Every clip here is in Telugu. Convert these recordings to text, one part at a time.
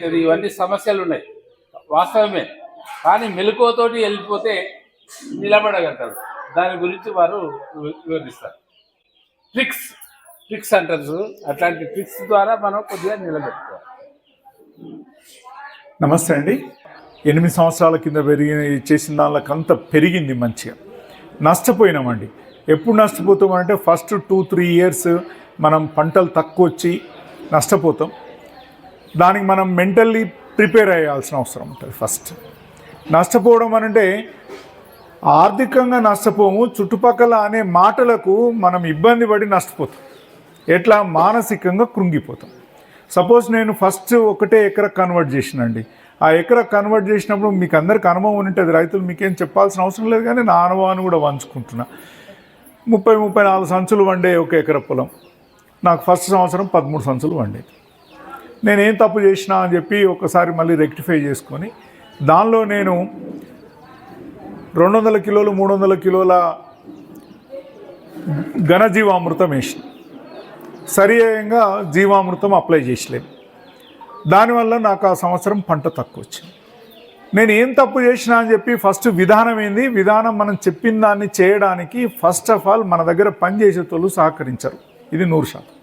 ఇవన్నీ సమస్యలు ఉన్నాయి. వాస్తవమే. కానీ మెలకువతోటి వెళ్ళిపోతే నిలబడగలుగుతారు. దాని గురించి వారు వివరిస్తారు. ట్రిక్స్. ట్రిక్స్ అంటారు అట్లాంటి ట్రిక్స్ ద్వారా మనం కొద్దిగా నిలబెట్టుకోవాలి. నమస్తే అండి. ఎనిమిది సంవత్సరాల కింద పెరిగిన చేసిన దానికంత పెరిగింది మంచిగా. నష్టపోయినామండి. ఎప్పుడు నష్టపోతామంటే ఫస్ట్ టూ త్రీ ఇయర్స్ మనం పంటలు తక్కువ వచ్చి నష్టపోతాం. దానికి మనం మెంటల్లీ ప్రిపేర్ అయ్యాల్సిన అవసరం ఉంటుంది ఫస్ట్. నష్టపోవడం అనంటే ఆర్థికంగా నష్టపోము చుట్టుపక్కల అనే మాటలకు మనం ఇబ్బంది పడి నష్టపోతాం. ఎట్లా? మానసికంగా కృంగిపోతాం. సపోజ్ నేను ఫస్ట్ ఒకటే ఎకరా కన్వర్ట్ చేసినండి. ఆ ఎకరా కన్వర్ట్ చేసినప్పుడు మీకు అందరికి అనుభవం ఉంటుంది రైతులు మీకేం చెప్పాల్సిన అవసరం లేదు కానీ నా అనుభవాన్ని కూడా పంచుకుంటున్నా. ముప్పై ముప్పై నాలుగు సంచులు వండే ఒక ఎకర పొలం. నాకు ఫస్ట్ సంవత్సరం పదమూడు సంచులు వండేది. నేనేం తప్పు చేసినా అని చెప్పి ఒకసారి మళ్ళీ రెక్టిఫై చేసుకొని దానిలో నేను రెండు వందల కిలోలు మూడు వందల కిలోల ఘనజీవామృతం వేసిన. సరియంగా జీవామృతం అప్లై చేసలేము దానివల్ల నాకు ఆ సంవత్సరం పంట తక్కువ వచ్చింది నేను ఏం తప్పు చేసినా అని చెప్పి ఫస్ట్ విధానం ఏంది? విధానం మనం చెప్పిన దాన్ని చేయడానికి ఫస్ట్ ఆఫ్ ఆల్ మన దగ్గర పనిచేసేటోళ్ళు సహకరించరు. ఇది నూరు శాతం.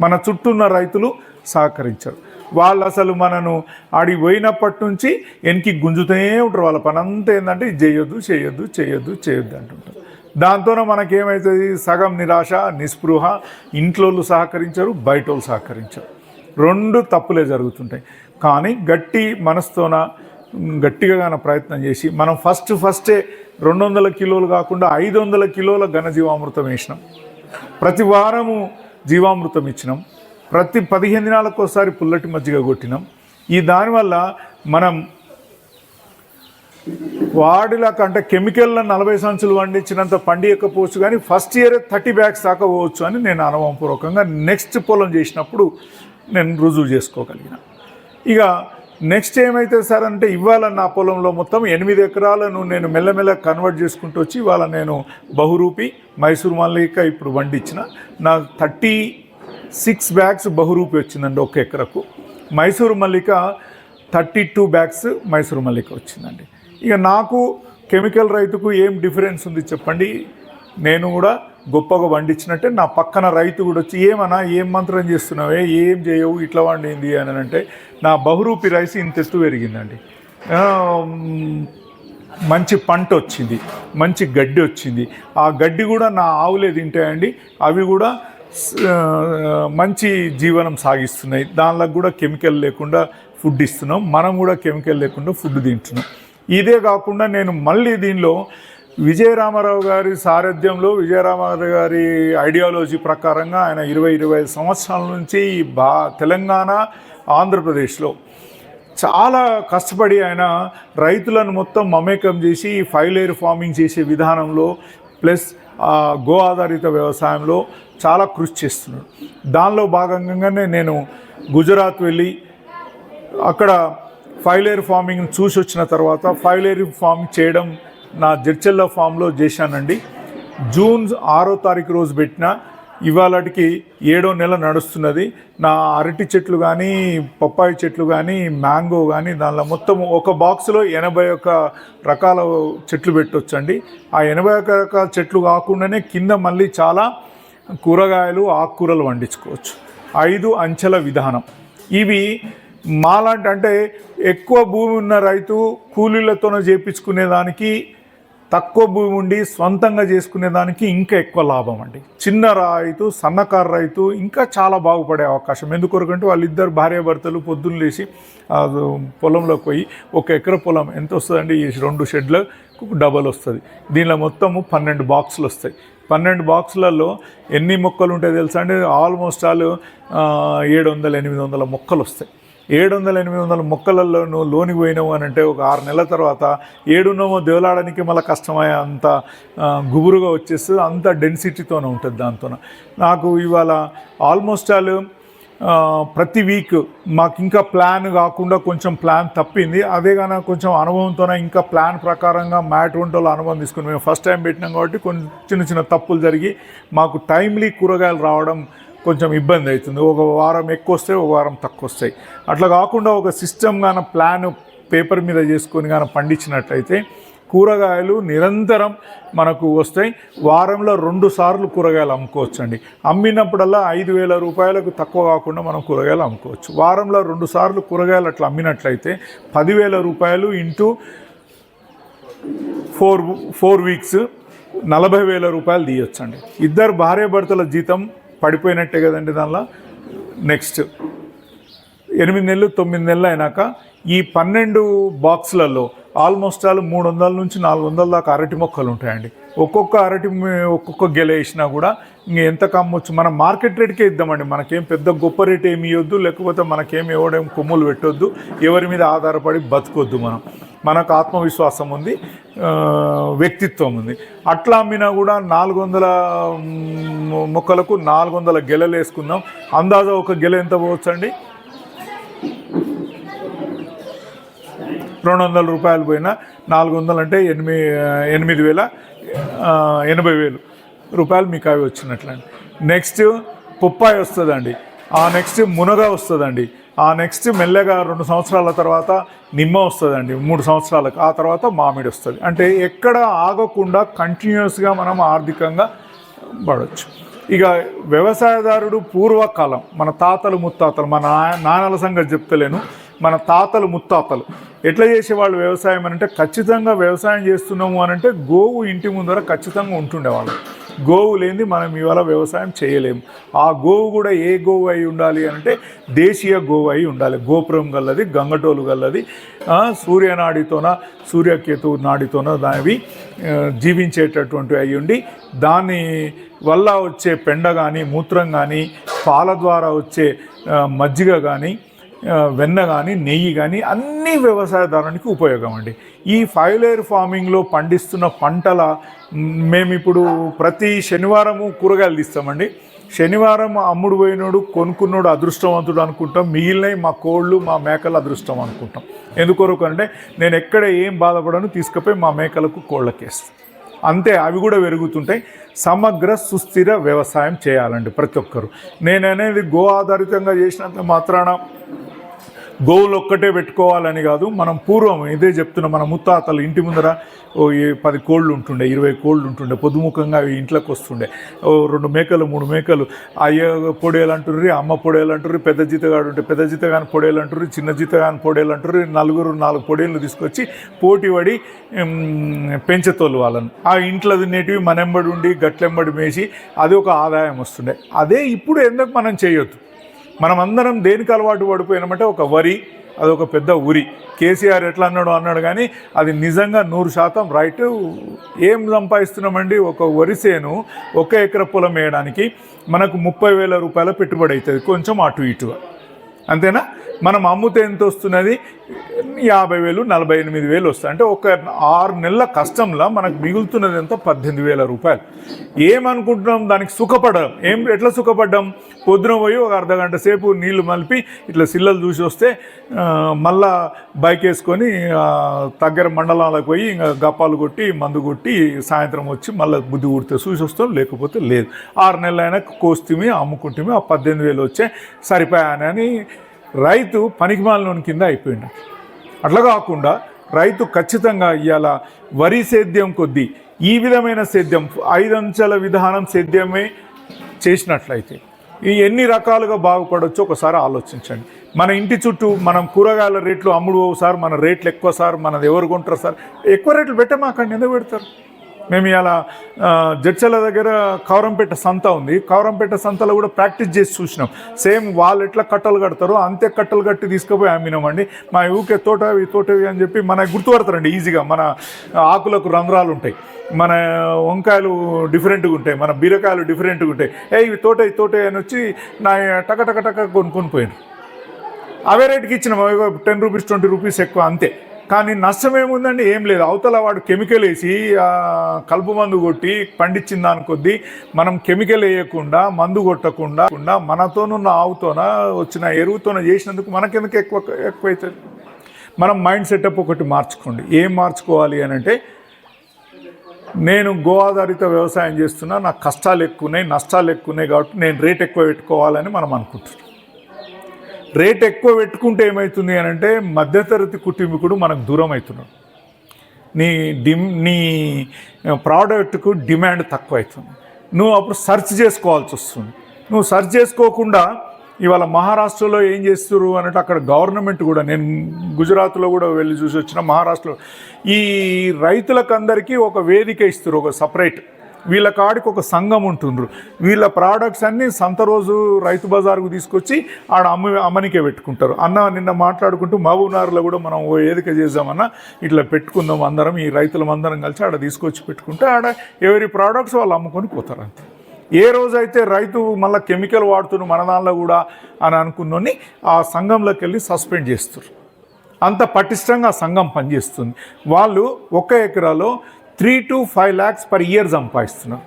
మన చుట్టూ ఉన్న రైతులు సహకరించరు. వాళ్ళు అసలు మనను ఆడికి పోయినప్పటి నుంచి వెనక్కి గుంజుతూనే ఉంటారు. వాళ్ళ పని అంతా ఏంటంటే చేయొద్దు చేయొద్దు చేయొద్దు చేయొద్దు అంటుంటారు. దాంతోనే మనకేమవుతుంది సగం నిరాశ నిస్పృహ ఇంట్లో సహకరించరు బయట వాళ్ళు సహకరించరు. రెండు తప్పులే జరుగుతుంటాయి. కానీ గట్టి మనసుతోన గట్టిగా గాన ప్రయత్నం చేసి మనం ఫస్ట్ ఫస్టే రెండు వందల కిలోలు కాకుండా ఐదు వందల కిలోల ఘనజీవామృతం వేసినాం. ప్రతి వారము జీవామృతం ఇచ్చినాం. ప్రతి పదిహేను దినాలకు ఒకసారి పుల్లటి మజ్జిగ కొట్టినాం. ఈ దానివల్ల మనం వాడిలా కంటే కెమికల్లో నలభై సంచులు పండించినంత పండియకపోవచ్చు కానీ ఫస్ట్ ఇయర్ థర్టీ బ్యాగ్స్ దాకా పోవచ్చు అని నేను అనుభవపూర్వకంగా నెక్స్ట్ పొలం చేసినప్పుడు నేను రుజువు చేసుకోగలిగిన. ఇక నెక్స్ట్ ఏమైతే సార్ అంటే ఇవాళ నా పొలంలో మొత్తం ఎనిమిది ఎకరాలను నేను మెల్లమెల్ల కన్వర్ట్ చేసుకుంటూ వచ్చి ఇవాళ నేను బహురూపి మైసూర్ మల్లిక ఇప్పుడు వండించిన. నా థర్టీ సిక్స్ బ్యాగ్స్ బహురూపి వచ్చిందండి ఒక ఎకరకు. Mysuru Mallika thirty two bags Mysuru Mallika వచ్చిందండి. ఇక నాకు కెమికల్ రైతుకు ఏం డిఫరెన్స్ ఉంది చెప్పండి. నేను కూడా గొప్పగా వండించినట్టే నా పక్కన రైతు కూడా వచ్చి ఏమన్నా ఏం మంత్రం చేస్తున్నావే? ఏం చేయవు? ఇట్లా వండింది అని అంటే నా బహురూపి రైస్ ఇంతెత్తు పెరిగిందండి. మంచి పంట వచ్చింది మంచి గడ్డి వచ్చింది. ఆ గడ్డి కూడా నా ఆవులే తింటాయండి. అవి కూడా మంచి జీవనం సాగిస్తున్నాయి. దానిలో కూడా కెమికల్ లేకుండా ఫుడ్ ఇస్తున్నాం. మనం కూడా కెమికల్ లేకుండా ఫుడ్ తింటున్నాం. ఇదే కాకుండా నేను మళ్ళీ దీనిలో విజయరామారావు గారి సారథ్యంలో విజయరామారావు గారి ఐడియాలజీ ప్రకారంగా ఆయన ఇరవై ఇరవై ఐదు సంవత్సరాల నుంచి ఈ బా తెలంగాణ ఆంధ్రప్రదేశ్లో చాలా కష్టపడి ఆయన రైతులను మొత్తం మమేకం చేసి ఫైవ్ లేయర్ ఫార్మింగ్ చేసే విధానంలో ప్లస్ ఆ, గో ఆధారిత వ్యవసాయంలో చాలా కృషి చేస్తున్నాడు. దానిలో భాగంగానే నేను గుజరాత్ వెళ్ళి అక్కడ ఫైవ్ లేయర్ ఫార్మింగ్ చూసి వచ్చిన తర్వాత ఫైవ్ లేయర్ ఫార్మింగ్ చేయడం నా జడ్చెల్ల ఫామ్లో చేశానండి. జూన్ ఆరో తారీఖు రోజు పెట్టిన. ఇవాళకి ఏడో నెల నడుస్తున్నది. నా అరటి చెట్లు కానీ పప్పాయి చెట్లు కానీ మ్యాంగో కానీ దానిలో మొత్తం ఒక బాక్స్లో ఎనభై ఒక్క రకాల చెట్లు పెట్టొచ్చండి. ఆ ఎనభై ఒక్క రకాల చెట్లు కాకుండానే కింద మళ్ళీ చాలా కూరగాయలు ఆకుకూరలు పండించుకోవచ్చు ఐదు అంచెల విధానం. ఇవి మాలాంటి అంటే ఎక్కువ భూమి ఉన్న రైతు కూలీలతోనే చేపించుకునే దానికి తక్కువ భూమి ఉండి సొంతంగా చేసుకునే దానికి ఇంకా ఎక్కువ లాభం అండి. చిన్న రైతు సన్నకారు రైతు ఇంకా చాలా బాగుపడే అవకాశం. ఎందుకొరకంటే వాళ్ళిద్దరు భార్యాభర్తలు పొద్దున్న లేచి పొలంలోకి పోయి ఒక ఎకర పొలం ఎంత వస్తుందండి? ఈ రెండు షెడ్లకు డబల్ వస్తుంది. దీనిలో మొత్తము పన్నెండు బాక్సులు వస్తాయి. పన్నెండు బాక్సులలో ఎన్ని మొక్కలు ఉంటాయి తెలుసా అండి? ఆల్మోస్ట్ ఆల్ ఏడు వందల ఎనిమిది వందల మొక్కలు వస్తాయి. ఏడు వందల ఎనిమిది వందల మొక్కలలో నువ్వు లోనికి పోయినావు అని అంటే ఒక ఆరు నెలల తర్వాత ఏడున్నమో దేవలాడడానికి మళ్ళీ కష్టమయ్యే అంత గుబురుగా వచ్చేస్తుంది అంత డెన్సిటీతోనే ఉంటుంది దాంతో నాకు ఇవాళ ఆల్మోస్ట్ ఆల్ ప్రతి వీక్ మాకు ఇంకా ప్లాన్ కాకుండా కొంచెం ప్లాన్ తప్పింది. అదే కానీ కొంచెం అనుభవంతోనే ఇంకా ప్లాన్ ప్రకారంగా మ్యాట్ వంటలో అనుభవం తీసుకుని మేము ఫస్ట్ టైం పెట్టినాం కాబట్టి కొన్ని చిన్న చిన్న తప్పులు జరిగి మాకు టైమ్లీ కూరగాయలు రావడం కొంచెం ఇబ్బంది అవుతుంది. ఒక వారం ఎక్కువ వస్తాయి ఒక వారం తక్కువ వస్తాయి అట్లా కాకుండా ఒక సిస్టమ్ గాన ప్లాన్ పేపర్ మీద చేసుకొని కానీ పండించినట్లయితే కూరగాయలు నిరంతరం మనకు వస్తాయి. వారంలో రెండు సార్లు కూరగాయలు అమ్ముకోవచ్చు అండి అమ్మినప్పుడల్లా ఐదు వేల రూపాయలకు తక్కువ కాకుండా మనం కూరగాయలు అమ్ముకోవచ్చు. వారంలో రెండు సార్లు కూరగాయలు అట్లా అమ్మినట్లయితే పదివేల రూపాయలు ఇంటూ ఫోర్ ఫోర్ వీక్స్ నలభై వేల రూపాయలు తీయొచ్చండి. ఇద్దరు భార్యాభర్తల జీతం పడిపోయినట్టే కదండి దానిలో? నెక్స్ట్ ఎనిమిది నెలలు తొమ్మిది నెలలు అయినాక ఈ పన్నెండు బాక్సులలో ఆల్మోస్ట్ ఆల్ మూడు వందల నుంచి నాలుగు వందల దాకా అరటి మొక్కలు ఉంటాయండి. ఒక్కొక్క అరటి ఒక్కొక్క గెల వేసినా కూడా ఇంక ఎంత కమ్మొచ్చు? మనం మార్కెట్ రేట్కే ఇద్దామండి. మనకేం పెద్ద గొప్ప రేట్ ఏమి ఇవ్వద్దు లేకపోతే మనకేం ఇవ్వడం కొమ్ములు పెట్టొద్దు. ఎవరి మీద ఆధారపడి బతకొద్దు మనం. మనకు ఆత్మవిశ్వాసం ఉంది వ్యక్తిత్వం ఉంది. అట్లా అమ్మినా కూడా నాలుగు వందల మొక్కలకు నాలుగు వందల గెలలు వేసుకుందాం. అందాజ ఒక గెల ఎంత పోవచ్చండి? రెండు వందల రూపాయలు పోయినా నాలుగు వందలు అంటే ఎనిమిది ఎనిమిది వేల ఎనభై వేలు రూపాయలు మీకు అవి వచ్చినట్లండి. నెక్స్ట్ పుప్పాయి వస్తుందండి. ఆ నెక్స్ట్ మునగ వస్తుందండి. ఆ నెక్స్ట్ మెల్లగా రెండు సంవత్సరాల తర్వాత నిమ్మ వస్తుందండి మూడు సంవత్సరాలకు. ఆ తర్వాత మామిడి వస్తుంది. అంటే ఎక్కడ ఆగకుండా కంటిన్యూస్గా మనం ఆర్థికంగా పడవచ్చు ఇక వ్యవసాయదారుడు పూర్వకాలం మన తాతలు ముత్తాతలు మన నా- నాన్నల సంగతి చెప్తలేను. మన తాతలు ముత్తాతలు ఎట్లా చేసేవాళ్ళు వ్యవసాయం అని అంటే ఖచ్చితంగా వ్యవసాయం చేస్తున్నాము అని అంటే గోవు ఇంటి ముందర ఖచ్చితంగా ఉంటుండేవాళ్ళు. గోవు లేనిది మనం ఇవాళ వ్యవసాయం చేయలేము. ఆ గోవు కూడా ఏ గోవు అయి ఉండాలి అని అంటే దేశీయ గోవు అయి ఉండాలి. గోపురం గల్లది గంగటోలు గల్లది సూర్యనాడితోన సూర్యకేతు నాడితోన దానివి జీవించేటటువంటి అయి ఉండి దాని వల్ల వచ్చే పెండ కానీ మూత్రం కానీ పాల ద్వారా వచ్చే మజ్జిగ కానీ వెన్న కానీ నెయ్యి కానీ అన్ని వ్యవసాయదారునికి ఉపయోగం అండి. ఈ ఫైవ్ లేయర్ ఫార్మింగ్లో పండిస్తున్న పంటల మేమిప్పుడు మేము ఇప్పుడు ప్రతి శనివారము కూరగాయలు తీస్తామండి. శనివారం అమ్ముడు పోయినోడు కొనుక్కున్నోడు అదృష్టవంతుడు అనుకుంటాం. మిగిలినవి మా కోళ్ళు మా మేకలు అదృష్టం అనుకుంటాం. ఎందుకొరకు అంటే నేను ఎక్కడ ఏం బాధపడను తీసుకుపోయి మా మేకలకు కోళ్ళకేస్తాను అంతే అవి కూడా పెరుగుతుంటాయి. సమగ్ర సుస్థిర వ్యవసాయం చేయాలండి ప్రతి ఒక్కరు. నేను అనేది గో ఆధారితంగా చేసినంత మాత్రాన గోవులు ఒక్కటే పెట్టుకోవాలని కాదు మనం పూర్వం ఇదే చెప్తున్నా మన ముత్తాతలు ఇంటి ముందర ఓ పది కోళ్ళు ఉంటుండే ఇరవై కోళ్ళు ఉంటుండే పొద్దుముఖంగా అవి ఇంట్లోకి వస్తుండే. ఓ రెండు మేకలు మూడు మేకలు అయ్య పొడేలు అంటుర్రి అమ్మ పొడేలు అంటుర్రి పెద్ద జీతగాడు ఉంటే పెద్ద జీతగాని పొడేలు అంటుర్రి చిన్న జీతగాని పొడేలు అంటుర్రి నలుగురు నాలుగు పొడేళ్ళు తీసుకొచ్చి పోటీ పడి పెంచతోలు వాళ్ళని. ఆ ఇంట్లో తినేటివి మనెంబడి ఉండి గట్లెంబడి మేసి అది ఒక ఆదాయం వస్తుండే. అదే ఇప్పుడు ఎందుకు మనం చేయొద్దు? మనం అందరం దేనికి అలవాటు పడిపోయినామంటే ఒక వరి అది ఒక పెద్ద ఉరి. కేసీఆర్ ఎట్లా అన్నాడు అన్నాడు కానీ అది నిజంగా నూరు శాతం రైట్. ఏం సంపాదిస్తున్నామండి? ఒక వరిసేను ఒక ఎకర పొలం వేయడానికి మనకు ముప్పై వేల రూపాయల పెట్టుబడి అవుతుంది. కొంచెం అటు ఇటుగా అంతేనా? మనం అమ్ముతే ఎంత వస్తున్నది? యాభై వేలు నలభై ఎనిమిది వేలు వస్తాయి. అంటే ఒక ఆరు నెలల కష్టంలో మనకు మిగులుతున్నది ఎంత? పద్దెనిమిది వేల రూపాయలు. ఏమనుకుంటున్నాం? దానికి సుఖపడడం. ఏం ఎట్లా సుఖపడ్డాం? పొద్దున పోయి ఒక అర్ధ గంట సేపు నీళ్ళు మలిపి ఇట్లా సిల్లలు చూసి వస్తే మళ్ళా బైక్ వేసుకొని దగ్గర మండలాలకు పోయి ఇంకా గప్పాలు కొట్టి మందు కొట్టి సాయంత్రం వచ్చి మళ్ళీ బుద్ధి కుడితే చూసి వస్తాం. లేకపోతే లేదు. ఆరు నెలలైనా కోస్తిమి అమ్ముకుంటుమి ఆ పద్దెనిమిది వేలు వచ్చే సరిపోయానని రైతు పనికిమాలలోని కింద అయిపోయిండు. అట్లా కాకుండా రైతు ఖచ్చితంగా ఇవాళ వరి సేద్యం కొద్దీ ఈ విధమైన సేద్యం ఐదంచెల విధానం సేద్యమే చేసినట్లయితే ఈ ఎన్ని రకాలుగా బాగుపడొచ్చో ఒకసారి ఆలోచించండి. మన ఇంటి చుట్టూ మనం కూరగాయల రేట్లు అమ్ముడు పోవు సార్ మన రేట్లు ఎక్కువ సార్ మనది ఎవరు కొంటారు సార్ ఎక్కువ రేట్లు పెట్టమాకండి ఎందుకు పెడతారు? మేము ఇలా జడ్చల దగ్గర కౌరంపేట సంత ఉంది. కౌరంపేట సంతలో కూడా ప్రాక్టీస్ చేసి చూసినాం. సేమ్ వాళ్ళు ఎట్లా కట్టలు కడతారో అంతే కట్టలు కట్టి తీసుకుపోయి అమ్మినామండి. మా ఊకే తోటవి తోటవి అని చెప్పి మన గుర్తుపడతారండి ఈజీగా. మన ఆకులకు రంధ్రాలు ఉంటాయి. మన వంకాయలు డిఫరెంట్గా ఉంటాయి. మన బీరకాయలు డిఫరెంట్గా ఉంటాయి. ఏ ఇవి తోట తోట అని వచ్చి నా టక టక టక కొనుక్కొని పోయాను అవే రేటుకి ఇచ్చిన. టెన్ రూపీస్ ట్వంటీ రూపీస్ ఎక్కువ అంతే. కానీ నష్టం ఏముందండి ఏం లేదు. అవతల వాడు కెమికల్ వేసి కలుపు మందు కొట్టి పండించిన దాని కొద్దీ మనం కెమికల్ వేయకుండా మందు కొట్టకుండా మనతోనున్న ఆవుతోన వచ్చిన ఎరువుతోన చేసినందుకు మనకెందుకు ఎక్కువ ఎక్కువైతుంది? మనం మైండ్ సెటప్ ఒకటి మార్చుకోండి. ఏం మార్చుకోవాలి అని అంటే నేను గో ఆధారిత వ్యవసాయం చేస్తున్నా నాకు కష్టాలు ఎక్కువ ఉన్నాయి నష్టాలు ఎక్కువ ఉన్నాయి కాబట్టి నేను రేట్ ఎక్కువ పెట్టుకోవాలని మనం అనుకుంటున్నాం. రేట్ ఎక్కువ పెట్టుకుంటే ఏమవుతుంది అని అంటే మధ్యతరగతి కుటుంబీకుడు మనకు దూరం అవుతున్నాడు నీ డిమ్ నీ ప్రోడక్ట్కు డిమాండ్ తక్కువ అవుతుంది నువ్వు అప్పుడు సెర్చ్ చేసుకోవాల్సి వస్తుంది. నువ్వు సెర్చ్ చేసుకోకుండా ఇవాళ మహారాష్ట్రలో ఏం చేస్తారు అన్నట్టు అక్కడ గవర్నమెంట్ కూడా నేను గుజరాత్లో కూడా వెళ్ళి చూసి వచ్చిన మహారాష్ట్రలో ఈ రైతులకు అందరికీ ఒక వేదిక ఇస్తారు ఒక సపరేట్. వీళ్ళ కాడికి ఒక సంఘం ఉంటుండ్రు. వీళ్ళ ప్రోడక్ట్స్ అన్నీ సంత రోజు రైతు బజార్కు తీసుకొచ్చి ఆడ అమ్మ అమ్మనికే పెట్టుకుంటారు. అన్న నిన్న మాట్లాడుకుంటూ మహబూబ్నగర్లో కూడా మనం ఓ ఏదిక చేద్దామన్నా ఇట్లా పెట్టుకుందాం అందరం ఈ రైతులం అందరం కలిసి ఆడ తీసుకొచ్చి పెట్టుకుంటే ఆడ ఎవరి ప్రోడక్ట్స్ వాళ్ళు అమ్ముకొని పోతారు అంతే ఏ రోజైతే రైతు మళ్ళీ కెమికల్ వాడుతున్న మన దానిలో కూడా అని అనుకున్నోని ఆ సంఘంలోకి వెళ్ళి సస్పెండ్ చేస్తారు అంత పటిష్టంగా ఆ సంఘం పనిచేస్తుంది. వాళ్ళు ఒక ఎకరాలో three to five lakhs per year సంపాదిస్తున్నాం.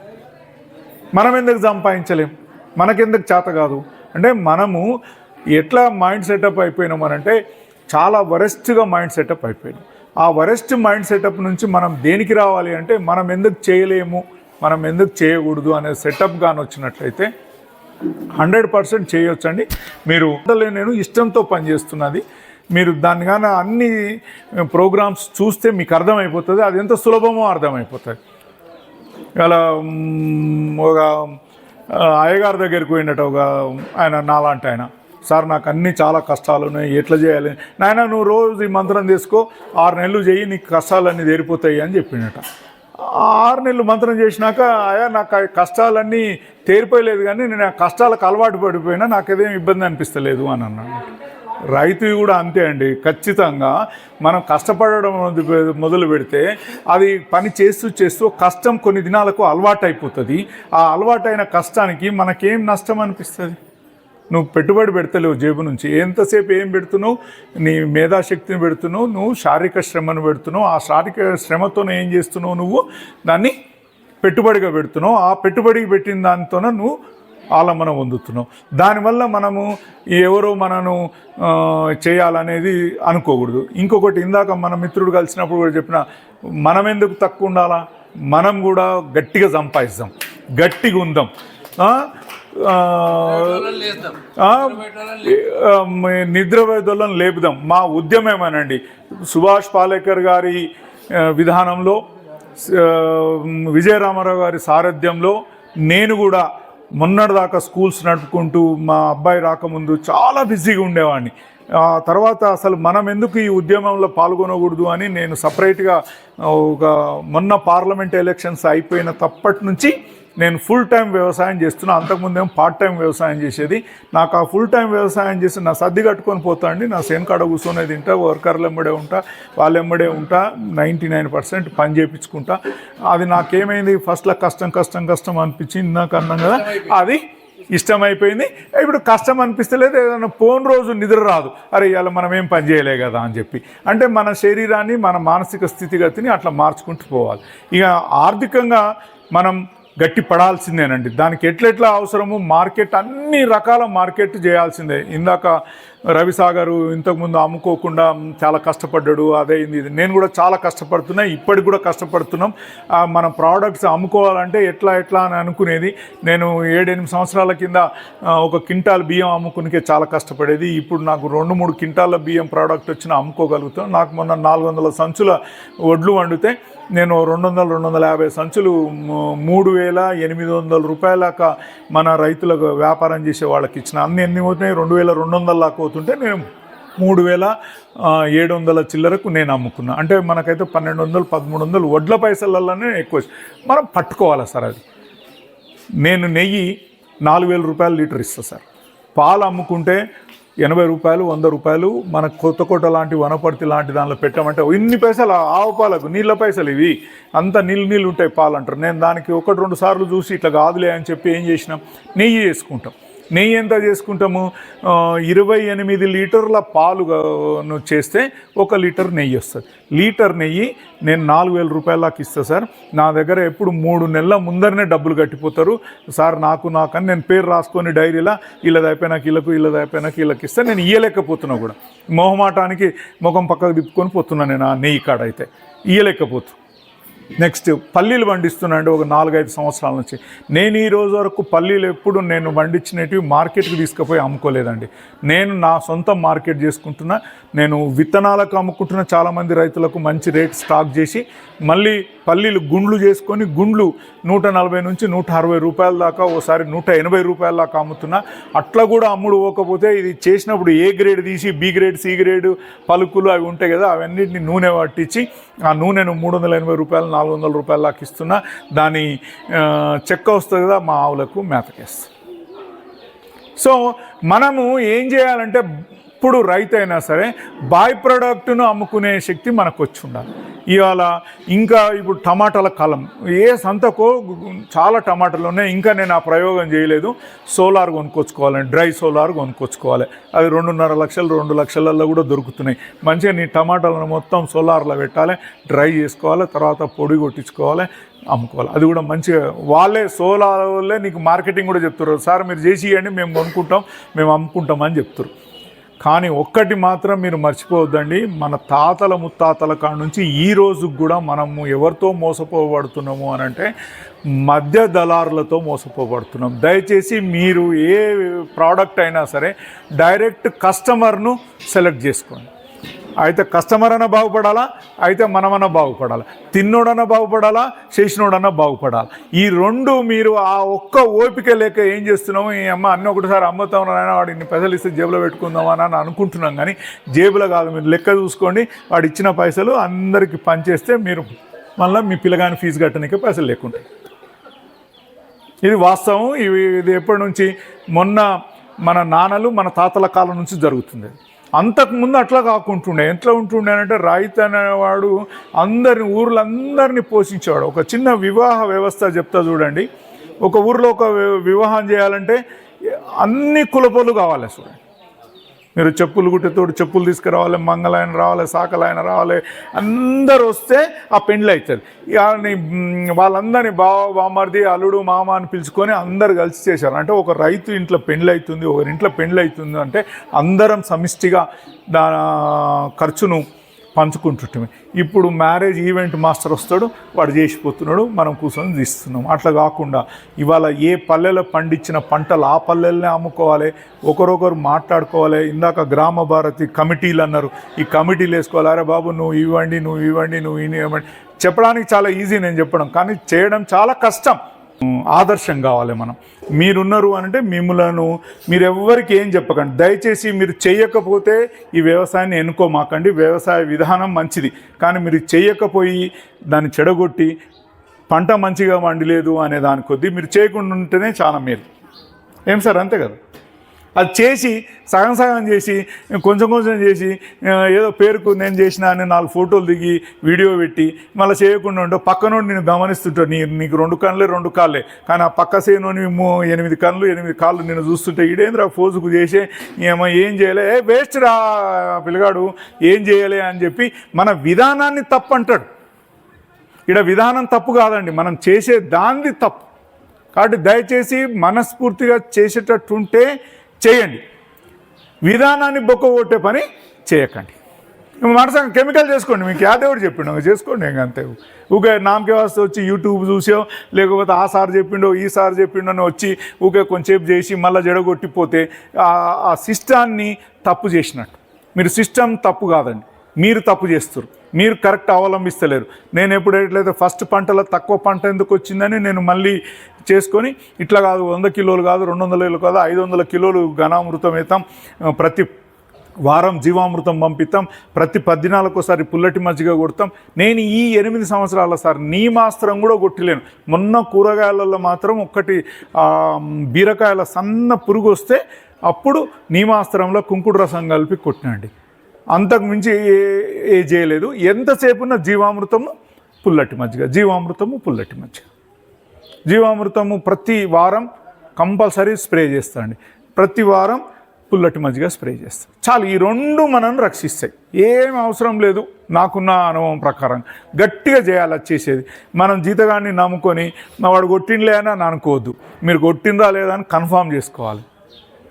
మనం ఎందుకు సంపాదించలేం? మనకెందుకు చేత కాదు. అంటే మనము ఎట్లా మైండ్ సెటప్ అయిపోయినామనంటే చాలా వరెస్ట్గా మైండ్ సెటప్ అయిపోయినాం. ఆ వరెస్ట్ మైండ్ సెటప్ నుంచి మనం దేనికి రావాలి అంటే మనం ఎందుకు చేయలేము మనం ఎందుకు చేయకూడదు అనే సెటప్ కానీ వచ్చినట్లయితే హండ్రెడ్ పర్సెంట్ చేయొచ్చండి. మీరు ఉండలే నేను ఇష్టంతో పనిచేస్తున్నది. మీరు దానిగాన అన్ని ప్రోగ్రామ్స్ చూస్తే మీకు అర్థమైపోతుంది అది ఎంత సులభమో అర్థమైపోతుంది. ఇలా ఒక అయ్యగారి దగ్గరికి పోయినట్టు ఒక ఆయన నాలాంటి ఆయన. సార్ నాకు అన్ని చాలా కష్టాలు ఉన్నాయి ఎట్లా చేయాలి? నాయన నువ్వు రోజు ఈ మంత్రం తీసుకో ఆరు నెలలు చేయి నీకు కష్టాలన్నీ తీరిపోతాయి అని చెప్పినట. ఆరు నెలలు మంత్రం చేసినాక అయా నాకు ఆ కష్టాలన్నీ తేరిపోయలేదు కానీ నేను ఆ కష్టాలకు అలవాటు పడిపోయినా నాకేదేం ఇబ్బంది అనిపిస్తలేదు అని అన్నాడు. రైతు కూడా అంతే అండి. ఖచ్చితంగా మనం కష్టపడడం మొదలు- పెడితే అది పని చేస్తూ చేస్తూ కష్టం కొన్ని దినాలకు అలవాటు అయిపోతుంది ఆ అలవాటైన కష్టానికి మనకేం నష్టం అనిపిస్తుంది? నువ్వు పెట్టుబడి పెడతలేవు జేబు నుంచి. ఎంతసేపు ఏం పెడుతున్నావు? నీ మేధాశక్తిని పెడుతున్నావు నువ్వు శారీరక శ్రమను పెడుతున్నావు ఆ శారీరక శ్రమతో ఏం చేస్తున్నావు నువ్వు? దాన్ని పెట్టుబడిగా పెడుతున్నావు. ఆ పెట్టుబడికి పెట్టిన దానితోన నువ్వు ఆలంబన పొందుతున్నాం. దానివల్ల మనము ఎవరో మనను చేయాలనేది అనుకోకూడదు. ఇంకొకటి ఇందాక మన మిత్రుడు కలిసినప్పుడు కూడా చెప్పిన మనం ఎందుకు తక్కువ ఉండాలా? మనం కూడా గట్టిగా సంపాదిస్తాం. గట్టిగా ఉందాం. ఆ? ఆ, లేపుదాం. మా ఉద్యమేమనండి సుభాష్ పాలేకర్ గారి విధానంలో విజయరామారావు గారి సారథ్యంలో నేను కూడా మొన్నటిదాకా స్కూల్స్ నడుపుకుంటూ మా అబ్బాయి రాకముందు చాలా బిజీగా ఉండేవాడిని. తర్వాత అసలు మనం ఎందుకు ఈ ఉద్యమంలో పాల్గొనకూడదు అని నేను సపరేట్గా ఒక మొన్న పార్లమెంట్ ఎలక్షన్స్ అయిపోయిన తప్పటి నుంచి నేను ఫుల్ టైం వ్యవసాయం చేస్తున్నా. అంతకుముందేమో పార్ట్ టైం వ్యవసాయం చేసేది. నాకు ఆ ఫుల్ టైం వ్యవసాయం చేసి నా సర్ది కట్టుకొని పోతా అండి. నా సేనకాడ కూర్చొనే కూర్చొని తింటా వర్కర్లు ఎమ్మడే ఉంటా వాళ్ళు ఎమ్మడే ఉంటా నైంటీ నైన్ పర్సెంట్ పని చేయించుకుంటా అది నాకేమైంది? ఫస్ట్లో కష్టం కష్టం కష్టం అనిపించింది నాకు అన్నాం కదా. అది ఇష్టమైపోయింది. ఇప్పుడు కష్టం అనిపిస్తలేదు ఏదైనా పోన్ రోజు నిద్ర రాదు. అరే ఇవాళ మనం ఏం పని చేయలే కదా అని చెప్పి. అంటే మన శరీరాన్ని మన మానసిక స్థితిగతిని అట్లా మార్చుకుంటూ పోవాలి. ఇక ఆర్థికంగా మనం గట్టి పడాల్సిందేనండి. దానికి ఎట్లెట్లా అవసరము మార్కెట్ అన్ని రకాల మార్కెట్ చేయాల్సిందే. ఇందాక రవిసాగరు ఇంతకుముందు అమ్ముకోకుండా చాలా కష్టపడ్డాడు అదే ఇది. నేను కూడా చాలా కష్టపడుతున్నా ఇప్పటికి కూడా కష్టపడుతున్నాం. మన ప్రోడక్ట్స్ అమ్ముకోవాలంటే ఎట్లా ఎట్లా అని అనుకునేది. నేను ఏడెనిమిది సంవత్సరాల కింద ఒక క్వింటాల్ బియ్యం అమ్ముకునికే చాలా కష్టపడేది. ఇప్పుడు నాకు రెండు మూడు క్వింటాల బియ్యం ప్రోడక్ట్ వచ్చిన అమ్ముకోగలుగుతాం. నాకు మొన్న నాలుగు వందల సంచుల వడ్లు వండితే నేను రెండు వందల రెండు వందల యాభై సంచులు మూడు వేల ఎనిమిది వందల రూపాయలక మన రైతులకు వ్యాపారం చేసే వాళ్ళకి ఇచ్చిన. అన్ని ఎన్ని పోతున్నాయి? రెండు వేల రెండు వందల దాకా అవుతుంటే నేను మూడు వేల ఏడు వందల చిల్లరకు నేను అమ్ముకున్నా. అంటే మనకైతే పన్నెండు వందలు పదమూడు వందలు వడ్ల పైసలలోనే ఎక్కువ మనం పట్టుకోవాలి సార్ అది? నేను నెయ్యి నాలుగు వేల రూపాయలు లీటర్ ఇస్తా సార్. పాలు అమ్ముకుంటే ఎనభై రూపాయలు వంద రూపాయలు మన కొత్త కోట లాంటి వనపర్తి లాంటి దానిలో పెట్టామంటే ఇన్ని పైసలు ఆవు పాలకు నీళ్ళ పైసలు ఇవి. అంత నీళ్ళు నీళ్ళు ఉంటాయి పాలు అంటారు నేను దానికి ఒకటి రెండు సార్లు చూసి ఇట్లా కాదులే అని చెప్పి ఏం చేసినాం? నెయ్యి చేసుకుంటాం నెయ్యి ఎంత చేసుకుంటాము? ఇరవై ఎనిమిది లీటర్ల పాలు చేస్తే ఒక లీటర్ నెయ్యి వస్తుంది. లీటర్ నెయ్యి నేను నాలుగు వేల రూపాయలకి ఇస్తాను సార్. నా దగ్గర ఎప్పుడు మూడు నెలల ముందరనే డబ్బులు కట్టిపోతారు. సార్ నాకు నాకని నేను పేరు రాసుకొని డైరీలా వీళ్ళది అయిపోయినాక వీళ్ళకు వీళ్ళది అయిపోయినాక వీళ్ళకి ఇస్తే నేను ఇయ్యలేకపోతున్నా కూడా. మొహమాటానికి ముఖం పక్కకు తిప్పుకొని పోతున్నా నేను ఆ నెయ్యి కాడ అయితే. ఇయ్యలేకపోతు నెక్స్ట్ పల్లీలు పండిస్తున్నాండి ఒక నాలుగైదు సంవత్సరాల నుంచి. నేను ఈ రోజు వరకు పల్లీలు ఎప్పుడు నేను పండించినవి మార్కెట్కి తీసుకుపోయి అమ్ముకోలేదండి. నేను నా సొంత మార్కెట్ చేసుకుంటున్నా నేను విత్తనాలకు అమ్ముకుంటున్న చాలామంది రైతులకు మంచి రేట్ స్టాక్ చేసి మళ్ళీ పల్లీలు గుండ్లు చేసుకొని గుండ్లు నూట నలభై నుంచి నూట అరవై రూపాయల దాకా ఓసారి నూట ఎనభై రూపాయల దాకా అమ్ముతున్నా. అట్లా కూడా అమ్ముడు పోకపోతే ఇది చేసినప్పుడు ఏ గ్రేడ్ తీసి బి గ్రేడ్ సి గ్రేడ్ పలుకులు అవి ఉంటాయి కదా అవన్నిటిని నూనె పట్టించి ఆ నూనెను మూడు వందల ఎనభై రూపాయలు నాలుగు వందల రూపాయల దాకా ఇస్తున్నా. దాని చెక్క వస్తుంది కదా మా ఆవులకు మేతకేస్తాం సో మనము ఏం చేయాలంటే ఇప్పుడు రైతు అయినా సరే బాయ్ ప్రోడక్ట్ను అమ్ముకునే శక్తి మనకు వచ్చి ఉండాలి ఇవాళ ఇంకా ఇప్పుడు టమాటాల కాలం. ఏ సంతకో చాలా టమాటాలు ఉన్నాయి. ఇంకా నేను ఆ ప్రయోగం చేయలేదు. సోలార్ కొనుక్కొచ్చుకోవాలి. డ్రై సోలార్ కొనుక్కొచ్చుకోవాలి. అవి రెండున్నర లక్షలు రెండు లక్షలలో కూడా దొరుకుతున్నాయి. మంచిగా నీ టమాటాలను మొత్తం సోలార్లో పెట్టాలి. డ్రై చేసుకోవాలి. తర్వాత పొడి కొట్టించుకోవాలి. అమ్ముకోవాలి. అది కూడా మంచిగా వాళ్ళే సోలార్ వాళ్ళే నీకు మార్కెటింగ్ కూడా చెప్తారు సార్ మీరు చేసి ఇవ్వండి. మేము కొనుక్కుంటాం. మేము అమ్ముకుంటాం అని చెప్తారు కానీ ఒక్కటి మాత్రం మీరు మర్చిపోవద్దండి మన తాతల ముత్తాతల కాడ నుంచి ఈ రోజు కూడా మనము ఎవరితో మోసపోబడుతున్నాము అని అంటే మధ్య దళారులతో మోసపోబడుతున్నాం. దయచేసి మీరు ఏ ప్రోడక్ట్ అయినా సరే డైరెక్ట్ కస్టమర్ను సెలెక్ట్ చేసుకోండి. అయితే కస్టమర్ అన్న బాగుపడాలా? అయితే మనమన్నా బాగుపడాలా? తిన్నోడన్నా బాగుపడాలా? చేసినోడన్నా బాగుపడాలి? ఈ రెండు మీరు ఆ ఒక్క ఓపిక లేక ఏం చేస్తున్నాము ఈ అమ్మ అన్న ఒకటిసారి అమ్ముతాం నాయన వాడు ఇన్ని పైసలు ఇస్తే జేబులో పెట్టుకుందామని అని అనుకుంటున్నాం. కానీ జేబులో కాదు మీరు లెక్క చూసుకోండి వాడు ఇచ్చిన పైసలు అందరికి పనిచేస్తే మీరు మళ్ళీ మీ పిల్లగాని ఫీజు కట్టడానికి పైసలు లేకుంటాయి ఇది వాస్తవం. ఇవి ఇది ఎప్పటి నుంచి? మొన్న మన నాన్నలు మన తాతల కాలం నుంచి జరుగుతుంది. అంతకుముందు అట్లా కాకుంటుండే. ఎట్లా ఉంటుండే అంటే అనేవాడు అందరిని ఊర్లందరినీ పోషించేవాడు. ఒక చిన్న వివాహ వ్యవస్థ చెప్తా చూడండి. ఒక ఊర్లో ఒక వివాహం చేయాలంటే అన్ని కులపలు కావాలి చూడండి మీరు చెప్పులు గుట్టెతోడు చెప్పులు తీసుకురావాలి మంగళాయన రావాలి సాకలాయన రావాలి. అందరు వస్తే ఆ పెండ్లి అవుతుంది వాళ్ళందరినీ బావ బామర్ది అల్లుడు మామ అని పిలుచుకొని అందరు కలిసి చేశారు. అంటే ఒక రైతు ఇంట్లో పెండ్లు అవుతుంది ఒకరి ఇంట్లో పెండ్లి అవుతుంది అంటే అందరం సమిష్టిగా దా ఖర్చును పంచుకుంటుంటే ఇప్పుడు మ్యారేజ్ ఈవెంట్ మాస్టర్ వస్తాడు వాడు చేసిపోతున్నాడు మనం కూర్చొని తీస్తున్నాం అట్లా కాకుండా ఇవాళ ఏ పల్లెలో పండించిన పంటలు ఆ పల్లెలనే అమ్ముకోవాలి ఒకరొకరు మాట్లాడుకోవాలి. ఇందాక గ్రామ భారతి కమిటీలు అన్నారు ఈ కమిటీలు వేసుకోవాలి. అరే బాబు నువ్వు ఇవ్వండి నువ్వు ఇవ్వండి నువ్వు ఇవ్వండి. చెప్పడానికి చాలా ఈజీ నేను చెప్పడం కానీ చేయడం చాలా కష్టం. ఆదర్శం కావాలి మనం. మీరున్నారు అని అంటే మిమ్మలను మీరు ఎవ్వరికి ఏం చెప్పకండి. దయచేసి మీరు చేయకపోతే ఈ వ్యవసాయాన్ని ఎన్నుకోమాకండి. వ్యవసాయ విధానం మంచిది. కానీ మీరు చేయకపోయి దాన్ని చెడగొట్టి పంట మంచిగా వండలేదు అనే దాని కొద్దీ మీరు చేయకుండా ఉంటేనే చాలా మేలు. ఏం సార్? అంతే కదా? అది చేసి సగం సగం చేసి కొంచెం కొంచెం చేసి ఏదో పేరుకు నేను చేసిన అని నాలుగు ఫోటోలు దిగి వీడియో పెట్టి మళ్ళీ చేయకుండా ఉండవు పక్కనోడు నేను గమనిస్తుంటాడు. నీ నీకు రెండు కళ్ళే రెండు కాళ్ళే. కానీ ఆ పక్క సేనోని ఎనిమిది కళ్ళు ఎనిమిది కాళ్ళు నేను చూస్తుంటే ఈడేంద్ర ఫోజుకు చేసే? ఏమో ఏం చేయలే? ఏ వేస్ట్ రా పిల్లగాడు ఏం చేయలే అని చెప్పి మన విధానాన్ని తప్పు అంటాడు. ఇక్కడ విధానం తప్పు కాదండి. మనం చేసే దాన్ని తప్పు. కాబట్టి దయచేసి మనస్ఫూర్తిగా చేసేటట్టుంటే చేయండి. విధానాన్ని బొక్క కొట్టే పని చేయకండి. మనసం కెమికల్ చేసుకోండి. మీకు యాదేవుడు చెప్పిండు చేసుకోండి ఇంక అంతే. ఊకే నామకే వస్తే వచ్చి యూట్యూబ్ చూసో లేకపోతే ఆ సార్ చెప్పిండో ఈ సార్ చెప్పిండో అని వచ్చి ఊకే కొంచెంసేపు చేసి మళ్ళీ జడగొట్టిపోతే ఆ సిస్టాన్ని తప్పు చేసినట్టు. మీరు సిస్టమ్ తప్పు కాదండి. మీరు తప్పు చేస్తారు మీరు కరెక్ట్ అవలంబిస్తలేరు. నేను ఎప్పుడు ఎట్లయితే ఫస్ట్ పంటలో తక్కువ పంట ఎందుకు వచ్చిందని నేను మళ్ళీ చేసుకొని ఇట్లా కాదు వంద కిలోలు కాదు రెండు వందల కిలోలు కాదు ఐదు వందల కిలోలు ఘనామృతం వేస్తాం ప్రతి వారం జీవామృతం పంపిస్తాం ప్రతి పద్దినాలకు ఒకసారి పుల్లటి మజ్జిగ కొడతాం. నేను ఈ ఎనిమిది సంవత్సరాల సార్ నీమాస్త్రం కూడా కొట్టలేను. మొన్న కూరగాయలలో మాత్రం ఒక్కటి బీరకాయల సన్న పురుగు వస్తే అప్పుడు నీమాస్త్రంలో కుంకుడు రసం కలిపి కొట్టినండి అంతకు మించి ఏ ఏ చేయలేదు. ఎంతసేపున్న జీవామృతము పుల్లటి మజ్జిగ. జీవామృతము పుల్లటి మజ్జిగ. జీవామృతము ప్రతి వారం కంపల్సరీ స్ప్రే చేస్తాండి ప్రతి వారం పుల్లటి మజ్జిగ స్ప్రే చేస్తాం చాలు ఈ రెండు మనల్ని రక్షిస్తాయి. ఏం అవసరం లేదు. నాకున్న అనుభవం ప్రకారం గట్టిగా చేయాలి చేసేది. మనం జీతగాన్ని నమ్ముకొని వాడు కొట్టిండ్లే అని అని అనుకోవద్దు మీరు కొట్టిందా లేదా అని కన్ఫామ్ చేసుకోవాలి.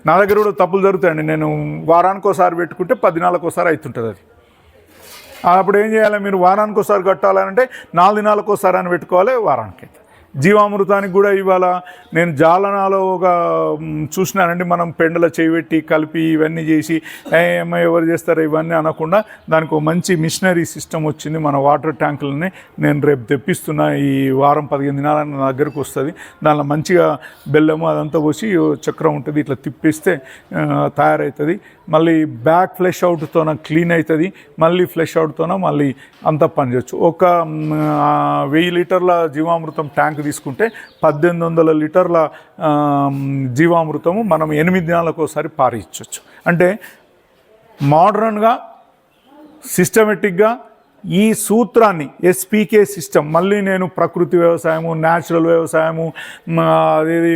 నా దగ్గర కూడా తప్పులు జరుగుతాయండి. నేను వారానికి ఒకసారి పెట్టుకుంటే పది ఒకసారి అవుతుంటుంది అది. అప్పుడు ఏం చేయాలి? మీరు వారానికి ఒకసారి కట్టాలంటే నాలుగు దినాలకు ఒకసారి అని పెట్టుకోవాలి వారానికి అయితే జీవామృతానికి కూడా ఇవాళ నేను జాలనాలో ఒక చూసినానండి. మనం పెండల చేపెట్టి కలిపి ఇవన్నీ చేసి "ఏ, ఎవరు చేస్తారో ఇవన్నీ అనకుండా దానికి ఒక మంచి మిషనరీ సిస్టమ్ వచ్చింది. మన వాటర్ ట్యాంకులని నేను రేపు తెప్పిస్తున్నా. ఈ వారం పదిహేను దినాల నా దగ్గరకు వస్తుంది. దానిలో మంచిగా బెల్లము అదంతా పోసి చక్రం ఉంటుంది. ఇట్లా తిప్పిస్తే తయారవుతుంది మళ్ళీ బ్యాక్ ఫ్లెష్ అవుట్తోన క్లీన్ అవుతుంది మళ్ళీ ఫ్లెష్ అవుట్తోన మళ్ళీ అంతా పనిచేయచ్చు. ఒక వెయ్యి లీటర్ల జీవామృతం ట్యాంక్ తీసుకుంటే పద్దెనిమిది వందల లీటర్ల జీవామృతము మనం ఎనిమిది నెలలకోసారి ఒకసారి పారించవచ్చు అంటే మోడ్రన్గా సిస్టమేటిక్గా ఈ సూత్రాన్ని ఎస్పీకే సిస్టమ్ మళ్ళీ నేను ప్రకృతి వ్యవసాయము న్యాచురల్ వ్యవసాయము మ, అదేది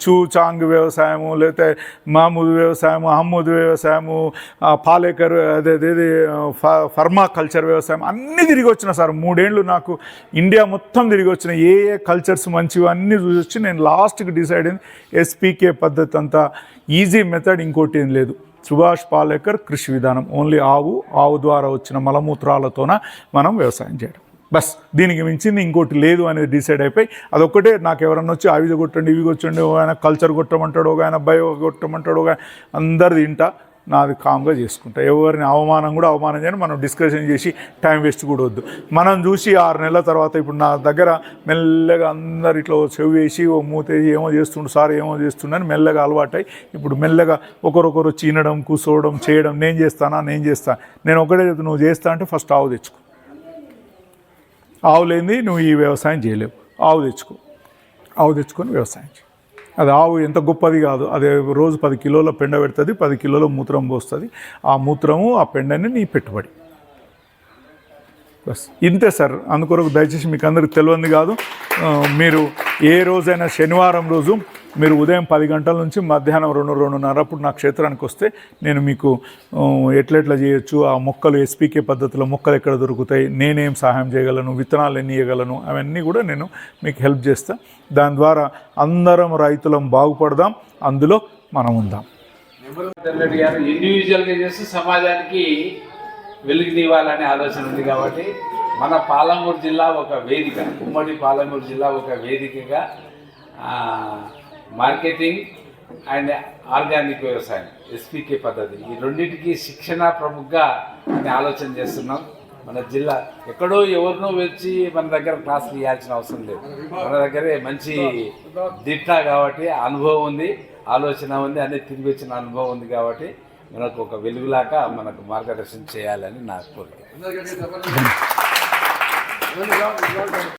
చూచాంగ్ వ్యవసాయము లేకపోతే మామూలు వ్యవసాయము అహమ్మద్ వ్యవసాయము పాలేకర్ అదే అదేది ఫ- ఫర్మా కల్చర్ వ్యవసాయం అన్నీ తిరిగి వచ్చిన సార్. మూడేళ్ళు నాకు ఇండియా మొత్తం తిరిగి వచ్చిన ఏ ఏ కల్చర్స్ మంచివి అన్నీ చూసి వచ్చి నేను లాస్ట్కి డిసైడ్ అయింది ఎస్పీకే పద్ధతి అంతా ఈజీ మెథడ్ ఇంకోటి ఏం లేదు. సుభాష్ పాలేకర్ కృషి విధానం. ఓన్లీ ఆవు ఆవు ద్వారా వచ్చిన మలమూత్రాలతోన మనం వ్యవసాయం చేయడం. బస్ దీనికి మించింది ఇంకోటి లేదు అనేది డిసైడ్ అయిపోయి అదొక్కటే. నాకు ఎవరన్నా వచ్చి అవి కొట్టండి ఇవి కొట్టండి ఒక ఆయన కల్చర్ కొట్టమంటాడు ఒక ఆయన బయో కొట్టమంటాడు ఒక అందరు అందరిది ఇంట నాది కామ్గా చేసుకుంటా. ఎవరిని అవమానం కూడా అవమానం చేయని మనం డిస్కషన్ చేసి టైం వేస్ట్ కూడా వద్దు. మనం చూసి ఆరు నెలల తర్వాత ఇప్పుడు నా దగ్గర మెల్లగా అందరు ఇట్లా చెవి వేసి ఓ మూతేసి ఏమో చేస్తుండు సార్ ఏమో చేస్తుండని మెల్లగా అలవాటై ఇప్పుడు మెల్లగా ఒకరొకరు చీనడం కూర్చోవడం చేయడం నేను చేస్తానా నేను చేస్తాను నేను ఒకటే చెప్తాను నువ్వు చేస్తా అంటే ఫస్ట్ ఆవు తెచ్చుకో. ఆవు లేనిది నువ్వు ఈ వ్యవసాయం చేయలేవు. ఆవు తెచ్చుకో. ఆవు తెచ్చుకొని వ్యవసాయం చేయి. అది ఆవు ఎంత గొప్పది కాదు. అది రోజు పది కిలోల పెండ పెడుతుంది పది కిలోల మూత్రం పోస్తుంది. ఆ మూత్రము ఆ పెండని నీ పెట్టుబడి. బస్. ఇంతే సార్. అందుకొరకు దయచేసి మీకు అందరికి తెలియంది కాదు. మీరు ఏ రోజైనా శనివారం రోజు మీరు ఉదయం పది గంటల నుంచి మధ్యాహ్నం రెండు రెండున్నర అప్పుడు నా క్షేత్రానికి వస్తే నేను మీకు ఎట్లెట్లా చేయొచ్చు? ఆ మొక్కలు ఎస్పీకే పద్ధతిలో మొక్కలు ఎక్కడ దొరుకుతాయి? నేనేం సహాయం చేయగలను? విత్తనాలు ఎన్ని ఇవ్వగలను? అవన్నీ కూడా నేను మీకు హెల్ప్ చేస్తా. దాని ద్వారా అందరం రైతులం బాగుపడదాం. అందులో మనం ఉందాం. రెడ్డి గారు ఇండివిజువల్గా చేస్తూ సమాజానికి ఆలోచన ఉంది కాబట్టి మన పాలమూరు జిల్లా ఒక వేదిక ఉమ్మడి పాలమూరు జిల్లా ఒక వేదికగా మార్కెటింగ్ అండ్ ఆర్గానిక్ వ్యవసాయం ఎస్పీకే పద్ధతి. ఈ రెండింటికి శిక్షణ ప్రముఖంగా అని ఆలోచన చేస్తున్నాం. మన జిల్లా ఎక్కడో ఎవరినో వచ్చి మన దగ్గర క్లాసులు ఇవ్వాల్సిన అవసరం లేదు. మన దగ్గరే మంచి దిట్ట కాబట్టి అనుభవం ఉంది ఆలోచన ఉంది అన్ని తిరిగి వచ్చిన అనుభవం ఉంది కాబట్టి మనకు ఒక వెలుగులాగా మనకు మార్గదర్శనం చేయాలని నా కోరిక.